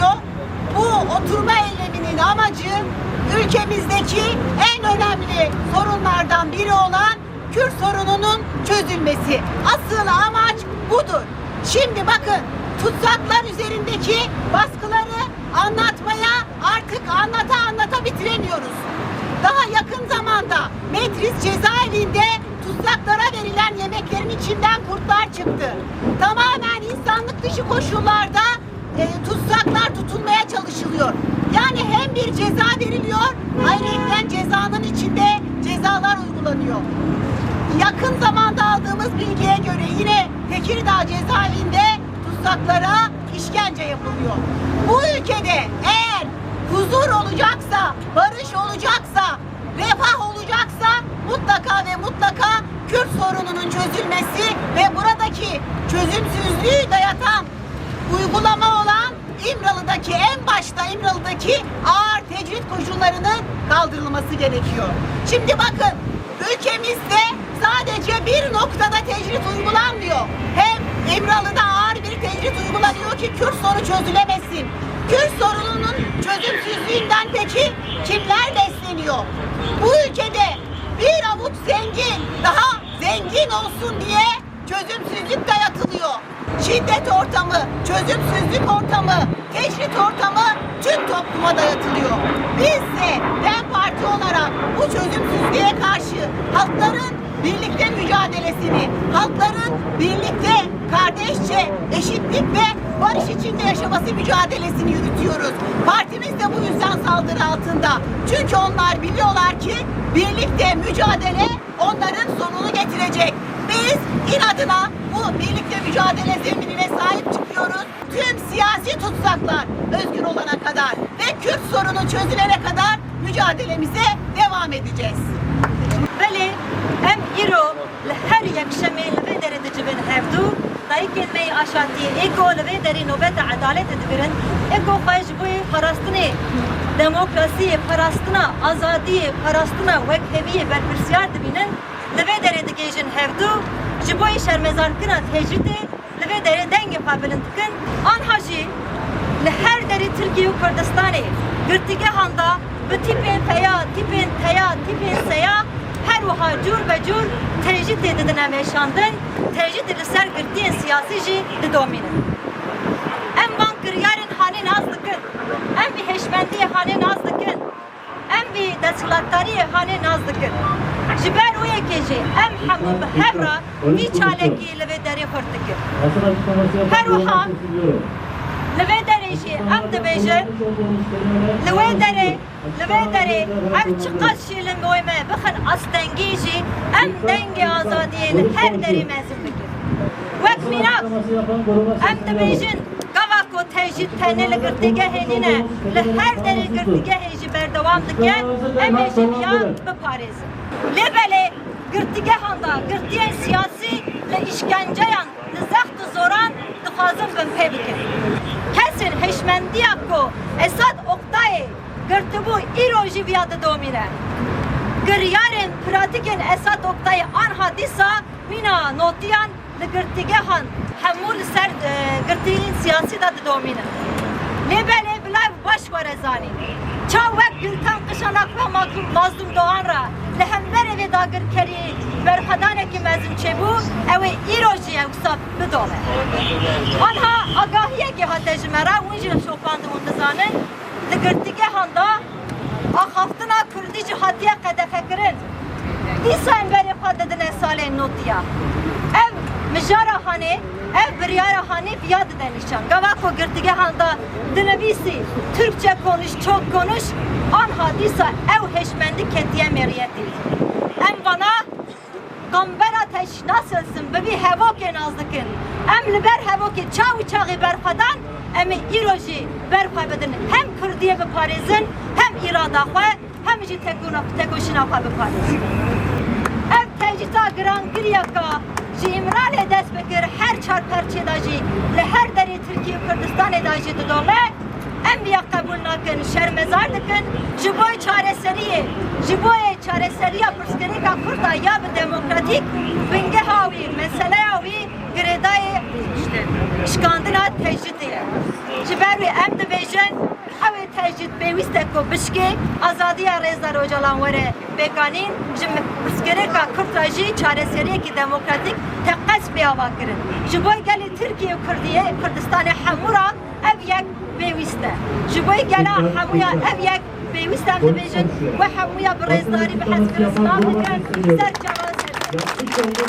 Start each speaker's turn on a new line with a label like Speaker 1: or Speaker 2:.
Speaker 1: yapıyor. Bu oturma eyleminin amacı ülkemizdeki en önemli sorunlardan biri olan Kürt sorununun çözülmesi. Asıl amaç budur. Şimdi bakın tutsaklar üzerindeki baskıları anlatmaya artık anlata anlata bitiremiyoruz. Daha yakın zamanda Metris cezaevinde tutsaklara verilen yemeklerin içinden kurtlar çıktı. Tamamen insanlık dışı koşullarda e, tutsaklar tutulmaya çalışılıyor. Yani hem bir ceza veriliyor, ayrıca cezanın içinde cezalar uygulanıyor. Yakın zamanda aldığımız bilgiye göre yine Tekirdağ cezaevinde tutsaklara işkence yapılıyor. Bu ülkede eğer huzur olacaksa, barış olacaksa, refah olacaksa mutlaka ve mutlaka Kürt sorununun çözülmesi ve buradaki çözümsüzlüğü dayatan uygulama olan İmralı'daki en başta İmralı'daki ağır tecrit koşullarının kaldırılması gerekiyor. Şimdi bakın ülkemizde sadece bir noktada tecrit uygulanmıyor. Hem İmralı'da ağır bir tecrit uygulanıyor ki Kürt sorunu çözülemesin. Kürt sorununun çözümsüzlüğünden peki kimler besleniyor? Bu ülkede bir avuç zengin daha zengin olsun diye çözümsüzlük dayatılıyor. Şiddet ortamı, çözümsüzlük ortamı, tecrit ortamı tüm topluma dayatılıyor. Biz de DEM Parti olarak bu çözümsüzlüğe karşı halkların birlikte mücadelesini, halkların birlikte kardeşçe eşitlik ve barış içinde yaşaması mücadelesini yürütüyoruz. Partimiz de bu yüzden saldırı altında. Çünkü onlar biliyorlar ki birlikte mücadele onların sonunu getirecek biz inadına bu birlikte mücadele zeminine sahip çıkıyoruz. Tüm siyasi tutsaklar özgür olana kadar ve Kürt sorunu çözülene kadar mücadelemize devam edeceğiz.
Speaker 2: Beli em iro her yekşeme ve derece ben hevdu dayı kelimeyi aşantiye ego ve deri nöbete adalet edibirin ego fayj bu parastını demokrasiye parastına azadiye parastına ve heviye berpirsiyar dibinin دبینن لوی داره دگیجن هفدو جبوی شرمزار کنات هجرده لوی داره دنگ قابلن دکن آنها جی لهر داری ترکیه و کردستانه گرتیگه هندا به تیپین پیا تیپین تیا تیپین سیا her wiha cur be cur tecrid edin emeşandın, tecrid edin ser girtiyen siyasi jî didomînin. Em van kiryarên hanê naz dikin, em vî heşmendiye hanê naz dikin, em vî desthilatdariyê hanê naz dikin. Ji ber wê yekê em hemû bi hevra vî çalekî li vê derê xurt dikin. Her
Speaker 3: kesiliyor.
Speaker 2: Li vê derê jî em dibêjin Li wê derê, li wê derê ev çi qas şîlin her derê mezin bikin. Wek
Speaker 3: koruma
Speaker 2: em dibêjin derê girtîgehê jî berdewam dike em ê jî diya biparêzin. Lê belê girtîgehan da girtiyên siyasî li îşkenceyan li zext û zoran dixwazin bin pê bikin. Kesên heşmendiya ku Esad Oktayê girtibû îro jî viya didomîne. Giryarên pratikên Esad Oktayê anha dîsa mîna notiyan li girtîgehan hemû li ser e, girtiyên siyasî da didomînin. Lê belê bilav baş were zanîn. Çaw wek giltan qişanak ve mazlum mazlum doğan ra li hemberê vê dagirkerî berxedanekî mezin çêbû ew ê îro jî ew wisa bidome. Anha agahiyekê hate ji me re hûn jî şopandin û dizanin li girtîgehan da axaftina Kurdî jî mijara hanê, ev biryara hanê viya dide nîşan. Gava ku girtigehan da dinivîsî Türkçe konuş, çok konuş, anha dîsa ew heşmendi ketiye meriyetî. Em bana Gambera teş nasılsın bebi hevokê naz dikin. Em li ber hevokê çaw û çaxê berxwedan em ê îro jî berxwe bidin. Hem biparêzin, hem îrada xwe, hem jî tekûna tekoşîna xwe biparêzin. Ev tecita girangiriya ka ji İmralı dest bikir her çar perçe da jî li her derê Tirkiye û Kurdistanê da jî didome em biya qebul nakin şermezar dikin ji bo çareseriyê ji bo çareseriya pirsgirêka Kurda ya bi demokratîk bingeha wî meseleya wî girêdayê şkandina tecridê ye ji ber wê em dibêjin ew ê tecrid pêwîst pêwîst e ku bişkê azadiya rêza rojalan were pêkanîn ji pirsgirêka Kurd re jî çareseriyekî demokratîk te qes pêava kirin. Ji bo gelê Tirkiye û Kurdiye Kurdistanê hemû ra ev yek pêwîst e. Ji bo gela hemûya ev yek pêwîst em dibêjin we hemûya bi rêzdarî bi hezkirin dikin ser
Speaker 3: olduğu